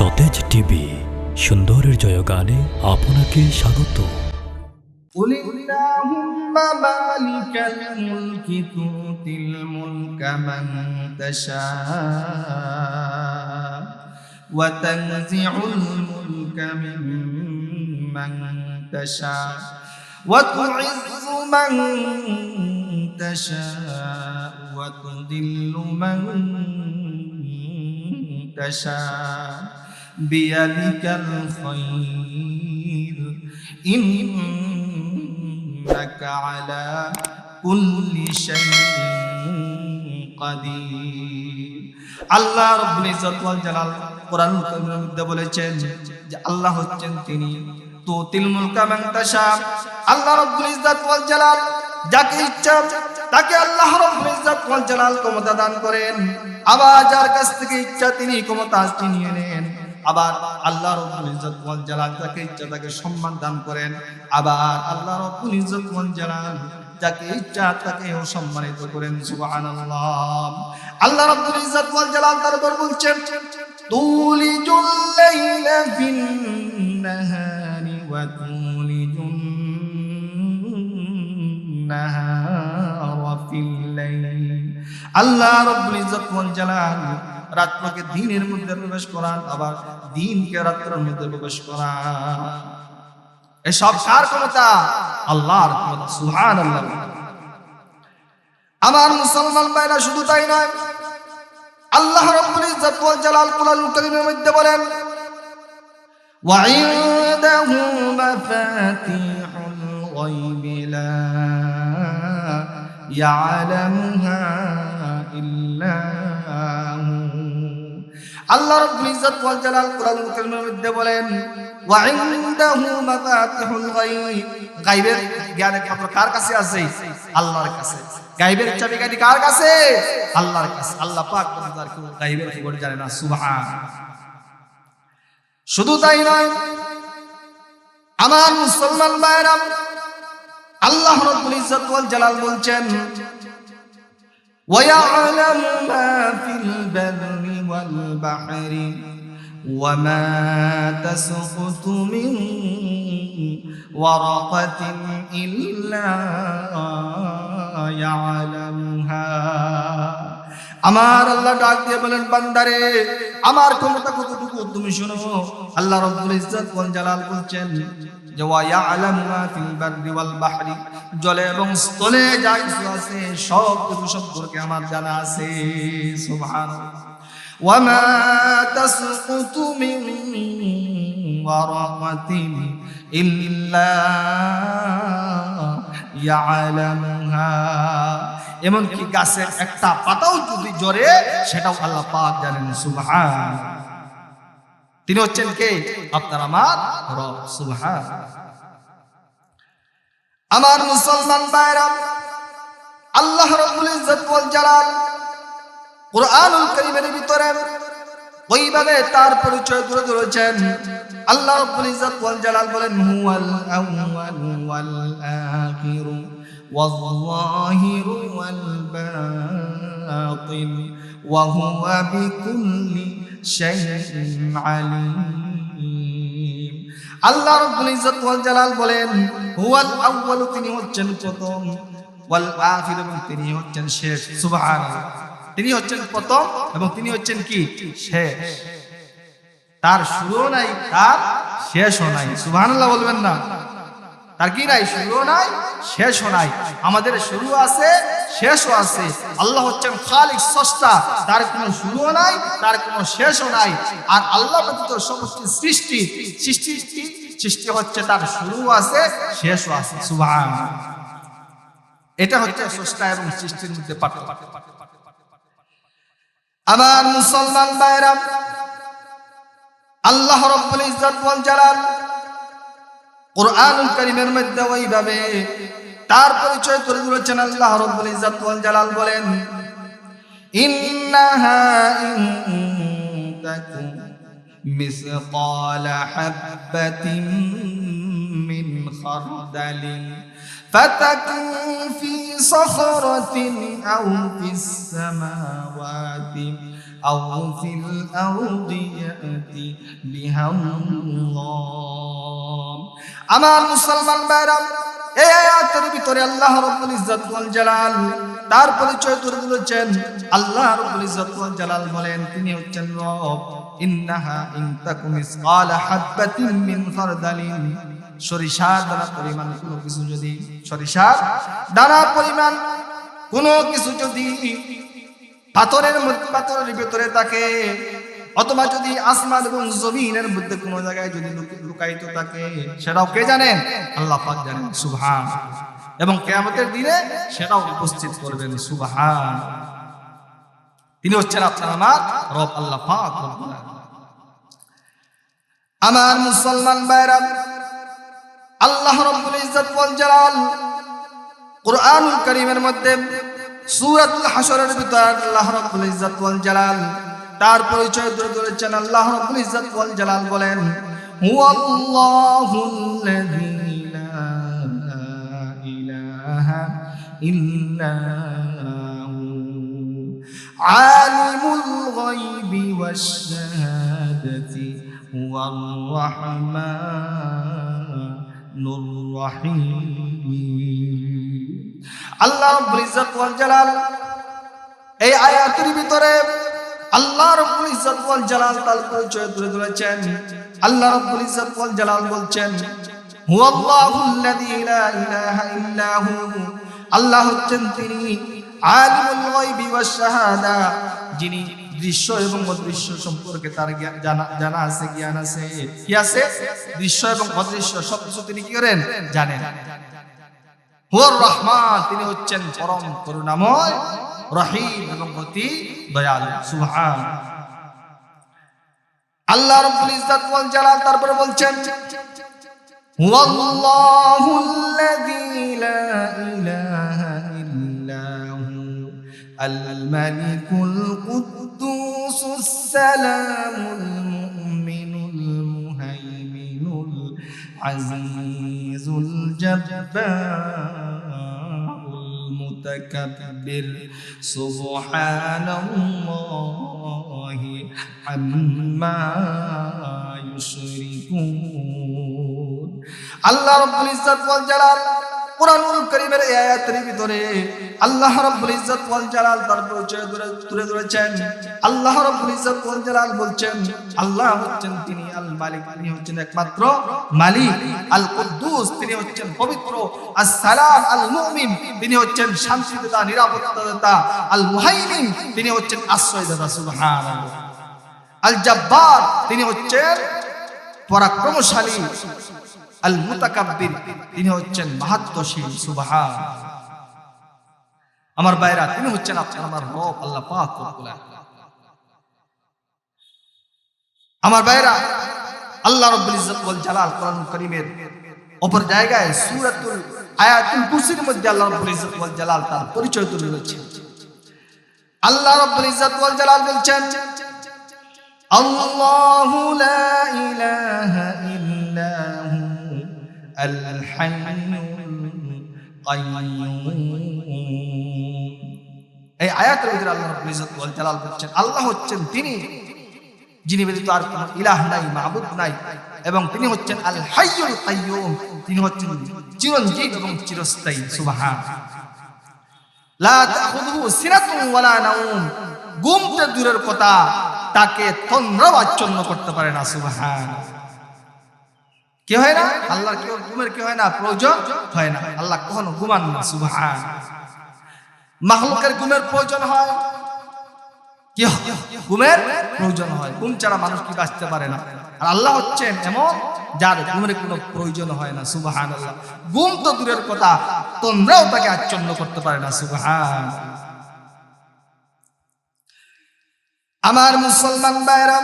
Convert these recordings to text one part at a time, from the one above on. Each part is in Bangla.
সতেজ টিভি সুন্দরের জয়গানে আপনাকে স্বাগত قل اللهم مالك الملك تؤتي الملك من تشاء وتنزع الملك ممن تشاء وتعز من تشاء وتذل من تشاء بيدك الخير إنك على كل شيء قدير আল্লাহ রব্বুল ইজ্জত ওয়াল জালাল কোরআন কারীমের মধ্যে বলেছেন যে আল্লাহ হচ্ছেন তিনি তুতিল মুলকা মান তাশা আল্লাহ রব্বুল ইজ্জত ওয়াল জালাল যাকে ইচ্ছা তাকে আল্লাহ রব্বুল ইজ্জত ওয়াল জালাল ক্ষমতা দান করেন আবার যার কাছ থেকে ইচ্ছা তিনি ক্ষমতা ছিনিয়ে নেন আবার আল্লাহ রব্বুল ইজ্জত ওয়াল জালাল যাকে ইচ্ছা, তাকে সম্মান দান করেন। আবার আল্লাহ রব্বুল ইজ্জত ওয়াল জালাল যাকে ইচ্ছা তাকে সম্মানিত করেন। সুবহানাল্লাহ। আল্লাহ রাব্বুল ইজ্জত ওয়াল জালাল তারপর বলছেন, তুলিজুল লাইলা ফিন নাহারি ওয়া তুলিজুন নাহারা ফিল লাইল। আল্লাহ রাব্বুল ইজ্জত ওয়াল জালাল রাত্রকে দিনের মধ্যে প্রবেশ করান আবার দিনকে রাত্রের মধ্যে প্রবেশ করান এসব কার ক্ষমতা আল্লাহর ক্ষমতা সুবহানাল্লাহ আমার মুসলমান ভাইরা শুধু তাই নয় আল্লাহ রাব্বুল ইজ্জত ওয়াল জালাল কুরআনুল কারীমের মধ্যে বলেন وعنده مفاتيح الغيب لا يعلمها إلا هو আল্লাহ রাব্বুল ইজ্জত ওয়াল জালাল কোরআনুল মধ্যে বলেন ওয়া ইনদাহু মাফাতিহুল গায়ব। গায়বের জ্ঞান কার কাছে আছে? আল্লাহর কাছে। গায়বের চাবিকাঠি কার কাছে? আল্লাহর কাছে। আল্লাহ পাক বান্দার কেউ গায়বের খবর জানে না। সুবহান। শুধু তাই নয়, আমার মুসলমান ভাইরা আল্লাহ রাব্বুল ইজ্জত ওয়াল জালাল বলছেন, ওয়া ইয়ালামু মা ফিল والبحر وما تسقط من ورقة إلا يعلمها আমার আল্লাহ ডাক দিয়ে বলেন বান্দারে আমার ক্ষমতা কতটুকু তুমি শোনো আল্লাহ রব্বুল ইজ্জত ওয়াল জালাল বলছেন যে ওয়া ইয়ালামু মা ফিল বাররি ওয়াল বাহরি জলে এবং স্থলে যা কিছু আছে সব কিছু সম্পর্কে আমার জানা আছে সুবহানাল্লাহ وما تسقط من ورقة إلا يعلمها এমনকি গাছের একটা পাতাও যদি জরে সেটাও আল্লাহ পাক জানেন সুবহান তিনি হচ্ছেন কে আপনার আমার রব সুবহান আমার মুসলমান ভাইরা আল্লাহ রাব্বুল ইজ্জত ওয়াল জালাল কোরআনুল কারীমের ভিতরে ওইভাবে তার পরিচয় তুলে ধরেছেন। আল্লাহ ইজ্জত ওয়াল জালাল বলেন, হুয়াল আউয়াল ওয়াল আখির ওয়াল যাহির ওয়াল বাতিন ওয়া হুয়া বিকুল্লি শাইইন আলিম। আল্লাহ ইজ্জত ওয়াল জালাল বলেন, হুয়াল আউয়াল তিনি হচ্ছেন প্রথম। ওয়াল আখির তিনি হচ্ছেন শেষ। সুবহানাল্লাহ। তিনি হচ্ছেন প্রথম এবং তিনি হচ্ছেন কি? শেষ। তার শুরুও নাই, তার শেষও নাই। সুবহানাল্লাহ বলবেন না। তার কি নাই? শুরুও নাই, শেষও নাই। আমাদের শুরু আছে, শেষও আছে। আল্লাহ হচ্ছেন খালিক, সস্তা। তার কোনো শুরুও নাই, তার কোনো শেষও নাই। আর আল্লাহ সমস্ত সৃষ্টি সৃষ্টি সৃষ্টি হচ্ছে তার শুরু আছে, শেষও আছে। সুবহান এটা হচ্ছে স্রষ্টা এবং সৃষ্টির মধ্যে পার্থক্য। আবার মুসলমান ভাইরা আল্লাহ রব্বুল ইজ্জত বল জালাল কোরআনুল করিমের মধ্যে ওইভাবে তার পরিচয় করে তুলেছেন আল্লাহ রব্বুল ইজ্জত বল জালাল বলেন, ইন্নাহা ইনতাকুম মিসকাল হাববাতিন মিন খারদালিন। فتكن في صخرة أو في السماوات أو في الأرض يأتي بها الله আমার মুসলমান ভাইরা এই আয়াতের ভিতরে আল্লাহ রাব্বুল ইজ্জত ওয়াল জালাল তার পরিচয় তুলে ধরেছেন আল্লাহ রাব্বুল ইজ্জত ওয়াল জালাল বলেন তিনি হচ্ছেন রব ইন্নাহা ইন তাকুম মিসকালা হাববাতিন মিন খারদালিন সরিষার দানা পরিমাণ কোনো কিছু যদি, সরিষার দানা পরিমাণ কোনো কিছু যদি পাথরের মধ্যে, পাথরের ভিতরে থাকে, অথবা যদি আসমান এবং জমিনের মধ্যে কোনো জায়গায় যদি লুকায়িত থাকে, সেটাও কে জানেন? আল্লাহ পাক জানেন, সুবহান। এবং কেয়ামতের দিনে সেটাও উপস্থিত করবেন, সুবহান। তিনি হচ্ছেন আপনার আমার রব, আল্লাহ পাক আমার মুসলমান ভাইরা আল্লাহ রব্বুল ইজ্জত ওয়াল জালাল কোরআনুল কারীমের মধ্যে সূরাতুল হাশরের ভিতর আল্লাহ রাব্বুল ইজ্জত ওয়াল জালাল, তার পরিচয় তুলে ধরেছেন আল্লাহ রাব্বুল ইজ্জত ওয়াল জালাল বলেন হুয়াল্লাহুল্লাযী লা ইলাহা ইল্লা আলিমুল গায়বি ওয়াশ শাহাদাতি, হুয়ার রাহমানুর রাহিম আল্লাহ ইজ্জত ওয়াল জালাল। এই আয়াতের ভিতরে আল্লাহ রাব্বুল ইজ্জত ওয়াল জালাল তার পরিচয় তুলে ধরেছেন। আল্লাহ রাব্বুল ইজ্জত ওয়াল জালাল বলছেন হুয়াল্লাহুল্লাযী লা ইলাহা ইল্লা হু। আল্লাহ হচ্ছেন তিনি আলিমুল গায়বি ওয়াশ শাহাদা, যিনি দৃশ্য এবং অদৃশ্য সম্পর্কে তার জানা জানা আছে, জ্ঞান আছে। কি আছে? দৃশ্য এবং অদৃশ্য সব কিছু তিনি কি করেন? জানেন। হুয়ার রহমান, তিনি হচ্ছেন পরম করুণাময়, রহিম এবং অতি আল্লাহ রাব্বুল ইজ্জত ওয়াল জালাল তারপরে বলছেন হুয়াল্লাহু আল্লাযী লা ইলাহা ইল্লা সালামুল মুমিনুল মুহাইমিনুল আজিজুল জব্বারুল মুতাকাব্বির সুবহানাল্লাহি আম্মা ইউশরিকুন আল্লাহ রাব্বুল ইজ্জত ওয়াল জালাল কোরআনুল কারীমের এই আয়াতের ভিতরে আল্লাহ রাব্বুল ইজ্জত ওয়াল জালাল তার পরিচয় ধরে- তুলে ধরেছেন। আল্লাহ রাব্বুল ইজ্জত ওয়াল জালাল বলছেন, আল্লাহ হচ্ছেন তিনি আল মালিক, তিনি হচ্ছেন একমাত্র মালিক। আল কুদ্দুস, তিনি হচ্ছেন পবিত্র। আসসালাম আল মুমিন, তিনি হচ্ছেন শান্তিদাতা, নিরাপত্তাদাতা। আল মুহাইমিন, তিনি হচ্ছেন আশ্রয়দাতা, সুবহানাল্লাহ। আল জব্বার, তিনি হচ্ছেন পরাক্রমশালী। আল মুতাকাব্বির তিনি হচ্ছেন মাহাত্মশীল সুবাহা আমার বাইরা তিনি হচ্ছেন আপনার আমার রব আল্লাহ পাক আমার বাইরা আল্লাহ রব্বুল ইজ্জত ওয়াল জালাল কোরআন কারীমের অপর জায়গায় সূরাতুল আয়াতুল কুরসির মধ্যে আল্লাহ রব্বুল ইজ্জত ওয়াল জালাল তার পরিচয় তুলে ধরেছেন আল্লাহ রব্বুল ইজ্জত ওয়াল জালাল বলছেন আল্লাহু লা এই আয়াতের ভিতরে আল্লাহ রাব্বুল ইজ্জত ওয়াল জালাল বলছেন, আল্লাহ হচ্ছেন তিনি, যিনি ব্যতীত আর কোনো ইলাহ নাই মাবুদ নাই, এবং তিনি হচ্ছেন আল হাইয়ুল কাইয়ুম, তিনি হচ্ছেন চিরঞ্জীব এবং চিরস্থায়ী, সুবহান। লা তাখুযুহু সিনাতুন ওয়ালা নাউম ঘুমতে দূরের কথা, তাকে তন্দ্রাও আচ্ছন্ন করতে পারে না, সুবহান। কি হয় না? আল্লাহর কেউ ঘুমের কি হয় না? প্রয়োজন হয় না। আল্লাহ কখনো ঘুমান না, সুবহান। মাহলুকের ঘুমের প্রয়োজন হয়। কি? ঘুমের প্রয়োজন হয়। ঘুম ছাড়া মানুষ কি বাঁচতে পারে না? আর আল্লাহ হচ্ছেন এমন যার ঘুমের কোনো প্রয়োজন হয় না সুবাহান আল্লাহ ঘুম তো দূরের কথা, তোমরাও তাকে আচ্ছন্ন করতে পারে না, সুবাহান। আমার মুসলমান ভাইরা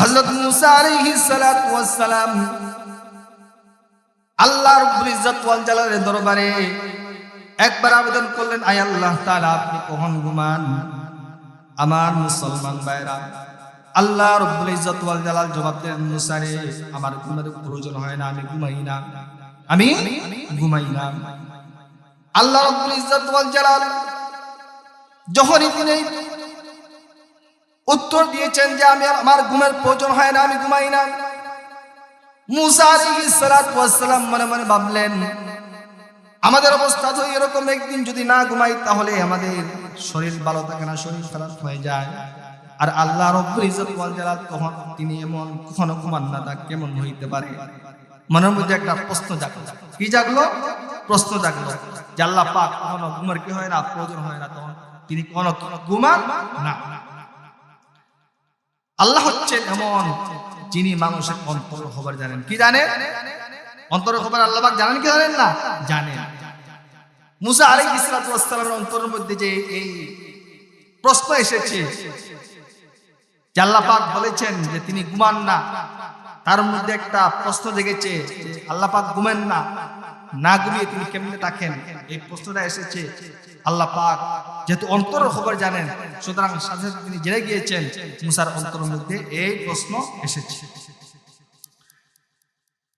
হযরত মুসা ওয়াস সালাম আল্লাহ রাব্বুল ইজ্জত ওয়াল জালালের দরবারে একবার আবেদন করলেন, আয় আল্লাহ তাআলা, আপনি কখন ঘুমান? আমার মুসলমান ভাইরা, আল্লাহ রাব্বুল ইজ্জত ওয়াল জালাল জবাব দিলেন মুসা রে, আমার ঘুমের প্রয়োজন হয় না, আমি ঘুমাই না। আমি ঘুমাই না। আল্লাহ রাব্বুল ইজ্জত ওয়াল জালাল যখনই তিনি উত্তর দিয়েছেন যে আমি আমার ঘুমের প্রয়োজন হয় না, আমি ঘুমাই না। মুসা আলাইহিস সালাম মনে মনে ভাবলেন, আমাদের অবস্থা তো এরকম, একদিন যদি না ঘুমাই তাহলে আমাদের শরীর ভালো থাকে না, শরীর খারাপ হয়ে যায়। আর আল্লাহ রব্বুল তখন তিনি এমন কখনো ঘুমান না, তা কেমন হইতে পারে? মনের মধ্যে একটা প্রশ্ন জাগলো। কি জাগলো? প্রশ্ন জাগলো যে আল্লাহ পাক কখনো ঘুমের কি হয় না, প্রয়োজন হয় না তখন তিনি কখনো ঘুমান না। আল্লাহ হচ্ছেন এমন যিনি মানুষের অন্তর খবর জানেন। কি জানেন? অন্তর খবর আল্লাহবাক জানেন কি জানেন না? জানেন। মুসা আলী ইসলাতামের অন্তরের মধ্যে যে এই প্রশ্ন এসেছে আল্লাহ বলেছেন যে তিনি ঘুমান না। তার মধ্যে একটা প্রশ্ন জেগেছে, আল্লাহ ঘুমেন না। না ঘুমিয়ে তিনি কেমনে থাকেন? এই প্রশ্নটা এসেছে। আল্লাহ পাক যেহেতু অন্তরের খবর জানেন, সুতরাং সাথে সাথে তিনি জেনে গিয়েছেন, মুসার অন্তরের মধ্যে এই প্রশ্ন এসেছে।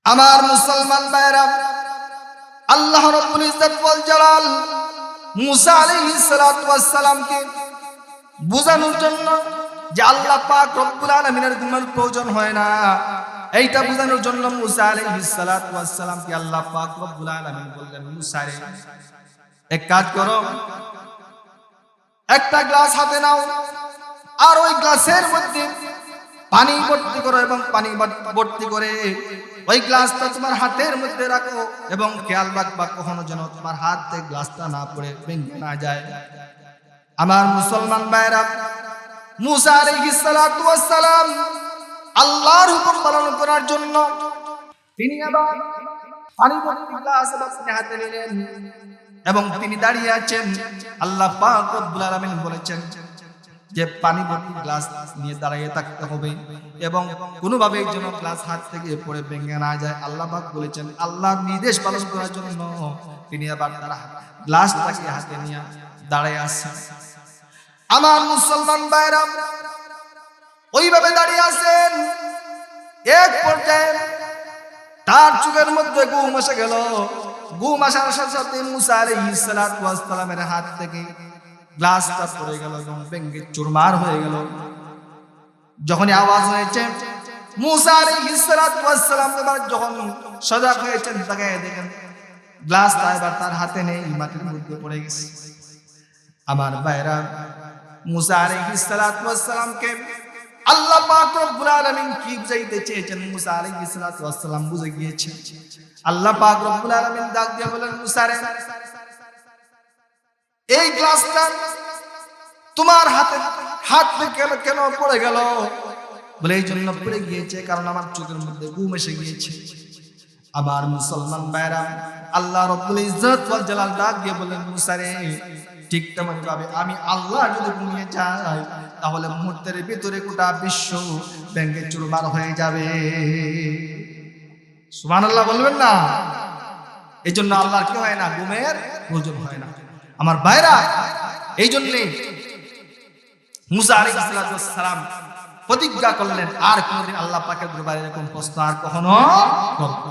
আমার মুসলমান ভাইরা আল্লাহ রাব্বুল ইজ্জত জালাল মুসা আলাইহিস সালাতু ওয়াস সালামকে বোঝানোর জন্য যে আল্লাহ পাক রব্বুল আলামিনের ঘুমের প্রয়োজন হয় না। এইটা বোঝানোর জন্য মুসা আলাইহিস সালাতু ওয়াস সালামকে আল্লাহ পাক রব্বুল আলামিন বললেন, মুসা রে, এক কাজ করো। একটা গ্লাস হাতে নাও আর ওই গ্লাসের মধ্যে পানি ভর্তি করো এবং পানি ভর্তি করে ওই গ্লাসটা তোমার হাতের মধ্যে রাখো এবং খেয়াল রাখবা কখনো যেন তোমার হাতে গ্লাসটা না পড়ে, ভেঙে না যায়। আমার মুসলমান ভাইরা আল্লাহর হুকুম পালন করার জন্য তিনি আবার গ্লাস এবং তিনি দাঁড়িয়ে আছেন। আল্লাহ বলেছেন যে পানি ভর্তি গ্লাস নিয়ে দাঁড়িয়ে থাকতে হবে এবং যেন গ্লাস হাত থেকে পড়ে ভেঙে না যায়। আল্লাহ বলেছেন, আল্লাহর নির্দেশ পালন করার জন্য তিনি আবার তারা গ্লাসটাকে হাতে নিয়ে দাঁড়িয়ে আসছেন আমার মুসলমান ভাইরা, ওইভাবে দাঁড়িয়ে আছেন। এক পর্যায়ে তার চোখের মধ্যে ঘুম এসে গেল। ঘুম আসার সাথে সাথে মুসা আলাইহিস সালাতু ওয়াস হাত থেকে গ্লাসটা পড়ে গেল এবং ভেঙে চুরমার হয়ে গেল। যখনই আওয়াজ হয়েছে, মুসা সালাম এবার যখন সজাগ হয়েছেন তাকে দেখেন গ্লাসটা এবার তার হাতে নেই, মাটির মধ্যে পড়ে গেছে। আমার ভাইরা মুসা আল্লাহ কি বুঝাইতে চেয়েছেন? বুঝে গিয়েছেন আল্লাহ পাক রব্বুল আলামিন দিয়ে বলেন মুসা রে, এই গ্লাসটা তোমার হাতে, হাত কেন কেন পড়ে গেল? বলে এই জন্য পড়ে গিয়েছে কারণ আমার চোখের মধ্যে ঘুম এসে গিয়েছে। আবার মুসলমান ভাইরা আল্লাহ রব্বুল ইজ্জত ওয়াল জালাল ডাক দিয়ে বলেন মুসা রে, ঠিক তেমন ভাবে আমি আল্লাহ যদি ঘুমিয়ে যাই, তাহলে মুহূর্তের ভিতরে গোটা বিশ্ব ব্যাংকে চুরমার হয়ে যাবে। সুমান আল্লাহ বলবেন না। এই জন্য আল্লাহর কি হয় না, ঘুমের প্রয়োজন হয় না। আমার ভাইরা এই জন্যে মুসা আলাইহিস সালাম প্রতিজ্ঞা করলেন, আর কোনদিন আল্লাহ পাকের দরবারে এরকম প্রশ্ন আর কখনো করব।